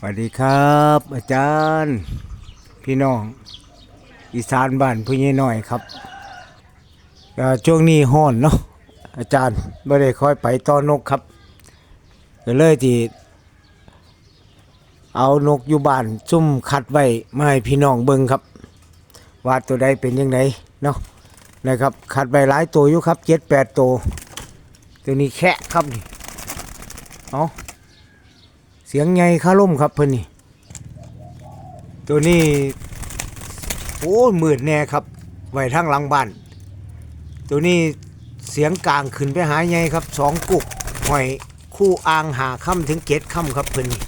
สวัสดีครับ อาจารย์ พี่น้อง อีสานบ้านพี่ใหญ่น้อยครับช่วงนี้ห้อนเนาะ อาจารย์ไม่ได้ค่อยไปต้อนนกครับก็เลยที่เอานกอยู่บ้านซุ่มคัดไว้มาให้พี่น้องเบิ่งครับ ว่าตัวใดเป็นยังไงเนาะนะครับคัดไว้หลายตัวอยู่ครับเจ็ดแปดตัวตัวนี้แค่ครับนี่เอาเสียงไงข้าล่มครับเพิ่อนนี่ตัวนี้โอ้ยมืดแน่ครับไว้ทางหลังบ้าน ตัวนี้ เสียงกลางขึ้นไปหาไงครับสองกุกหอยคู่อ่างหาค่ำถึงเกตค่ำครับเพิ่นนี่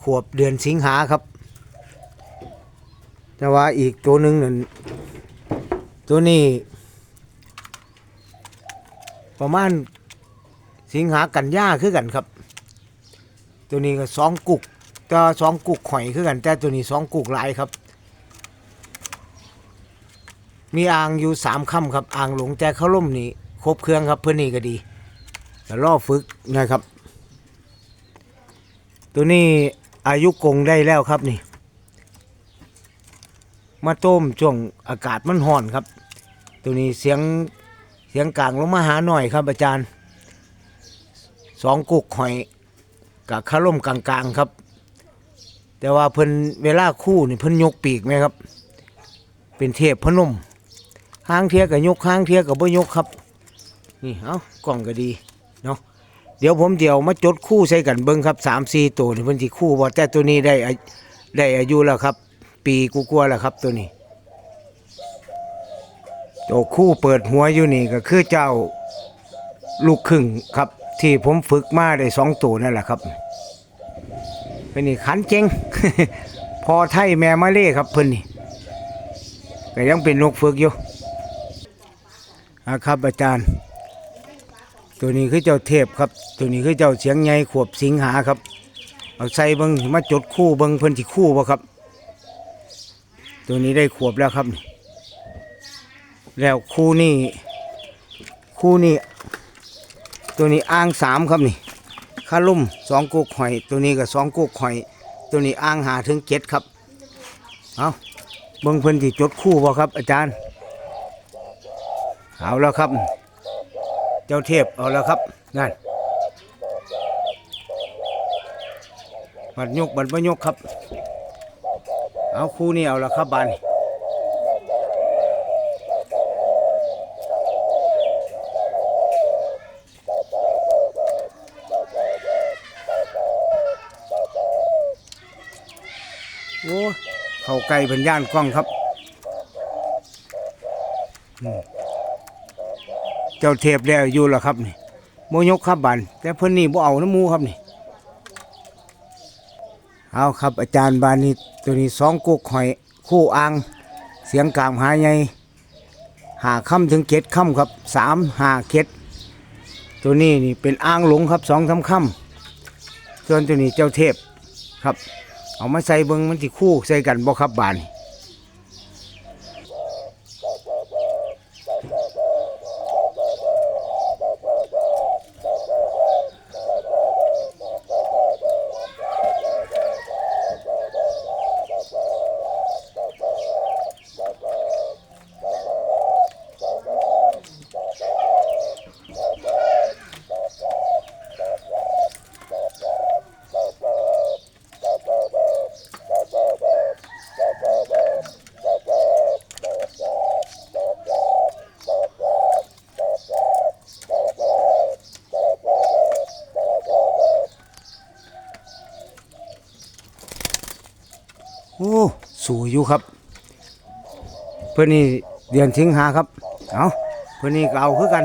ขวบเดือนสิงหาครับ แต่ว่าอีกตัวหนึ่งนั่นตัวนี้ ประมาณสิงหากันยาคือกันครับ ตัวนี้ก็สองกุกก็สองกุกข่อยคือกัน แต่ตัวนี้สองกุกหลายครับ มีอ่างอยู่สามค่ำครับอ่างหลงแต่เขาล่มนี่ครบเครื่องครับเพื่อนนี่ก็ดีแต่ล่อฝึกนะครับ ตัวนี้อายุกงได้แล้วครับนี่ มาต้มช่วงอากาศมันห่อนครับ ตัวนี้เสียงเสียงกลางลงมาหาหน่อยครับ อาจารย์สองกุกหอยกับขาล่มกลางๆครับ แต่ว่าเพิ่นเวลาคู่นี่เพิ่นยกปีกไหมครับ เป็นเทพพนม ห้างเทียกับยกห้างเทียกับบ่ยกครับ นี่เอากล้องก็ดีเนาะเดี๋ยวผมเดี๋ยวมาจดคู่ใส่กันเบิ้งครับสามสี่ตัวนี่เพิ่นสิคู่บ่แต่ตัวนี้ได้ได้อายุแล้วครับ ปีกูกลัวแล้วครับตัวนี้ตัวคู่เปิดหัวอยู่นี่ก็คือเจ้าลูกครึ่งครับ ที่ผมฝึกมาได้สองตัวนั่นแหละครับเป็นนี่ขันเจงพอไทยแม่มาเล่ครับเพิ่นนี่ก็ยังเป็นนกฝึกอยู่ อ่าครับอาจารย์ ตัวนี้คือเจ้าเทพครับ ตัวนี้คือเจ้าเสียงใหญ่ขวบสิงหาครับ เอาใส่เบิงมาจดคู่เบิงเพิ่นที่คู่บ่ครับ ตัวนี้ได้ขวบแล้วครับนี่แล้วคู่นี่คู่นี่ตัวนี้อ่างสามครับนี่ขาลุ่มสองกุกหอย ตัวนี้ก็สองกุกหอย ตัวนี้อ่างหาถึงเจ็ดครับ เอาเบิ่งเพิ่นที่จดคู่บ่ครับ อาจารย์ เอาแล้วครับ เจ้าเทพเอาแล้วครับนั่นบัดยกบัดบ่ยกครับ เอาคู่นี้เอาแล้วครับบานโอ้เข้าใกล้เป็นย่านกล้องครับอืม จ้าเทพแล้วอยู่แล้วครับนี่โมยกครับบันแต่เพิ่อนนี่บ่เอาน้ำมูครับนี่เอาครับ อาจารย์บานนี้ตัวนี้สองกุกหอยคู่อ่าง เสียงกลางหายใหญ่หาค่ำถึงเกตค่ำครับสามหาเกตตัวนี้นี่เป็นอ่างหลงครับสองสาค่ำส่วนตัวนี้เจ้าเทพครับ เอามาใส่เบิงมันที่คู่ใส่กันบ่ครับบานนี่ อ้สูอยู่ครับ เพื่อนนี่เดือนสิงหาครับ เอาเพื่อนนี่ก็เอาคือกัน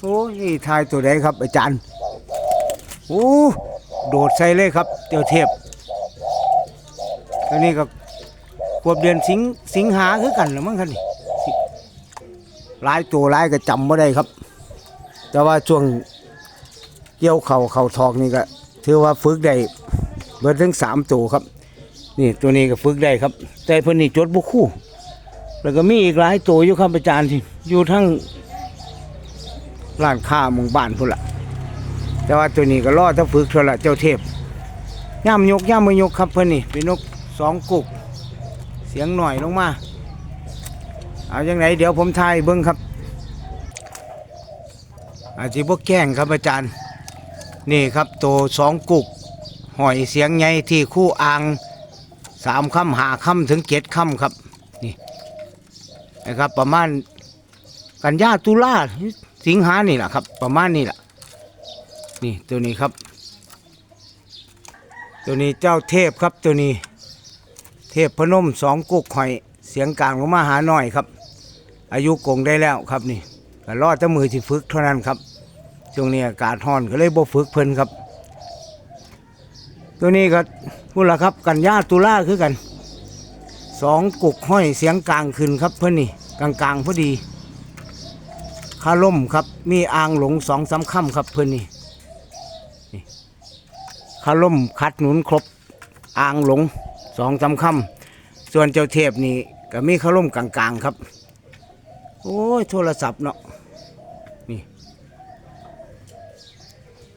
โอ้นี่ทายตัวใดครับ อาจารย์โอ้โดดใส่เลยครับเตียวเทพตัวนี้ก็ควบเดือนสิงสิงหาคือกันหรือมั้งครับนี่หลายตัวหลายก็จำไม่ได้ครับ แต่ว่าช่วงเกี่ยวเข่าเข่าทอกนี่ก็ ถือว่าฝึกได้เบิดถึงสามตัวครับ นี่ตัวนี้ก็ฝึกได้ครับ แต่เพิ่นนี่จดบุคู่ แล้วก็มีอีกหลายตัวอยู่ครับอาจารย์ที่อยู่ทั้งร้านค้าหมู่บ้านพุ่นละแต่ว่าตัวนี้ก็รอถ้าฝึกเท่าละเจ้าเทพย่ำยกย่ำมือยกครับเพิ่อนนี่เป็นนกสองกุก เสียงหน่อยลงมา เอาอย่างไหนเดี๋ยวผมทายเบิ้งครับ อาจจะพวกแก้งครับอาจารย์ นี่ครับตัวสองกุกหอยเสียงใหญ่ที่คู่อ่างสามคำหาคำถึงเจ็ดคำครับนี่นะครับประมาณกันยาตุลาสิงหานี่แหละครับ ประมาณนี้แหละนี่ตัวนี้ครับ ตัวนี้เจ้าเทพครับตัวนี้ เทพพนมสองกุกหอยเสียงกลางลงมาหาหน่อยครับ อายุกงได้แล้วครับนี่ ก็รอดแต่มือที่ฝึกเท่านั้นครับช่วงนี้อากาศร้อนก็เลยบ่ฝึกเพิ่นครับ ตัวนี้ก็พูดละครับกันยาตุลาคือกันสองกุกห้อยเสียงกลางขึ้นครับเพื่อนนี่กลางกลางๆพอดีคาล่มครับ มีอ่างหลงสองสามค่ำครับเพื่อนนี่คาล่มคัดหนุนครบอ่างหลงสองสามค่ำส่วนเจ้าเทพนี่ก็มีคาล่มกลางกลางๆครับ โอ้ยโทรศัพท์เนาะ นี่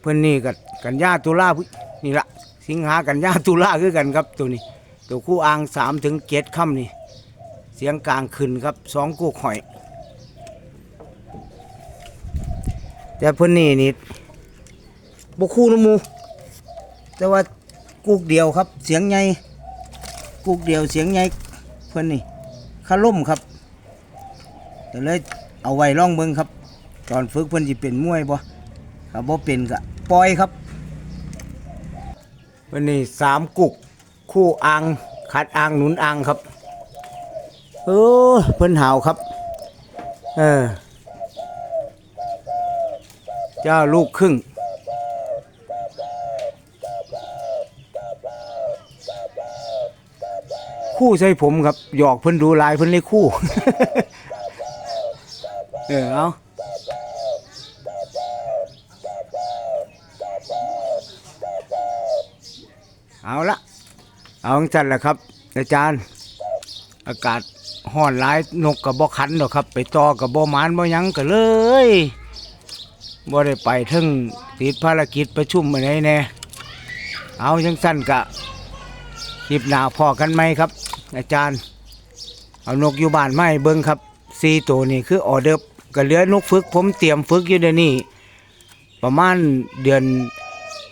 เพื่อนนี่กับกันยาตุลาพนี่ละสิงหากันยาตุลาคือกันครับตัวนี้ตัวคู่อ่างสามถึงเจ็ดค่ำนี่ เสียงกลางขึ้นครับสองกูกหอย แต่เพื่อนนี่นี่บคู่น้ำมูแต่ว่ากูกเดียวครับ เสียงใหญ่กูกเดียวเสียงใหญ่เพื่อนนี่คาล่มครับแต่เลยเอาไว้ล่องเบิงครับ ตอนฝึกเพื่อนจะเป็นมวยบ่ครับบ่เป็นก็ปล่อยครับวันนี้สามกุก คู่อ่างขัดอ่างหนุนอ่างครับเออเพิ่นหาวครับ เออ เจ้าลูกครึ่งคู่ใส่ผมครับ หยอกเพิ่นดูลายเพิ่นเลยคู่ เออเอา เอาละเอาจันแหละครับ อาจารย์ อากาศห้อนหลายนกกับบ่ขันหรอกครับ ไปต่อกับบ่มานบ่ยังก็เลยบ่ได้ไปถึงติดภารกิจประชุมอะไรแน่เอาจังสั้นกะคลิปหนาพอกันไหมครับ อาจารย์ เอานกอยู่บ้านไม่เบิ้งครับสี่ตัวนี่คือออเดอร์ก็เหลือนกฝึกผมเตรียมฝึกอยู่เดี๋ยวนี้ประมาณเดือน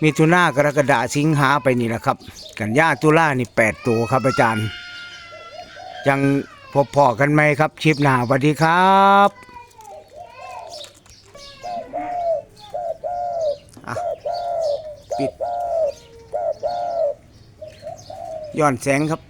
มิถุนากรกฎาสิงหาไปนี่แหละครับ กันยาตุลานี่แปดตัวครับอาจารย์ ยังพบพอกันไหมครับชิปหน้าสวัสดีครับปิดย้อนแสงครับ